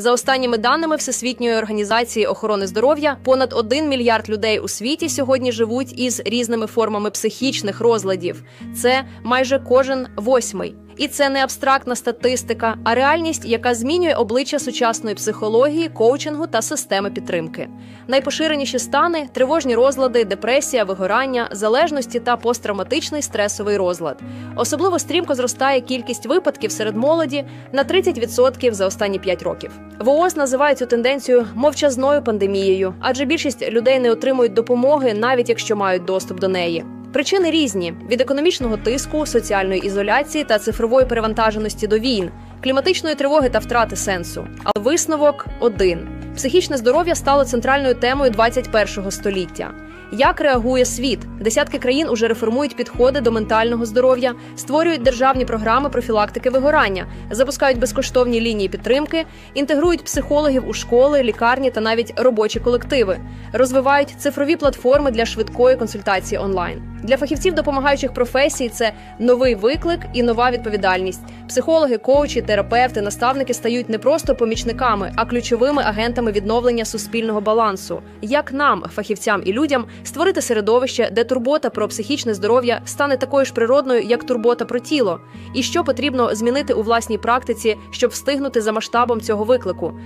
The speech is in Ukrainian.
За останніми даними Всесвітньої організації охорони здоров'я, понад 1 мільярд людей у світі сьогодні живуть із різними формами психічних розладів. Це майже кожен восьмий. І це не абстрактна статистика, а реальність, яка змінює обличчя сучасної психології, коучингу та системи підтримки. Найпоширеніші стани тривожні розлади, депресія, вигорання, залежності та посттравматичний стресовий розлад. Особливо стрімко зростає кількість випадків серед молоді на 30% за останні 5 років. ВООЗ називає цю тенденцію мовчазною пандемією, адже більшість людей не отримують допомоги, навіть якщо мають доступ до неї. Причини різні: від економічного тиску, соціальної ізоляції та цифрової перевантаженості до війн, кліматичної тривоги та втрати сенсу. Але висновок один: психічне здоров'я стало центральною темою 21-го століття. Як реагує світ? Десятки країн уже реформують підходи до ментального здоров'я, створюють державні програми профілактики вигорання, запускають безкоштовні лінії підтримки, інтегрують психологів у школи, лікарні та навіть робочі колективи, розвивають цифрові платформи для швидкої консультації онлайн. Для фахівців допомагаючих професій це новий виклик і нова відповідальність. Психологи, коучі, терапевти, наставники стають не просто помічниками, а ключовими агентами відновлення суспільного балансу. Як нам, фахівцям і людям, створити середовище, де турбота про психічне здоров'я стане такою ж природною, як турбота про тіло, і що потрібно змінити у власній практиці, щоб встигнути за масштабом цього виклику.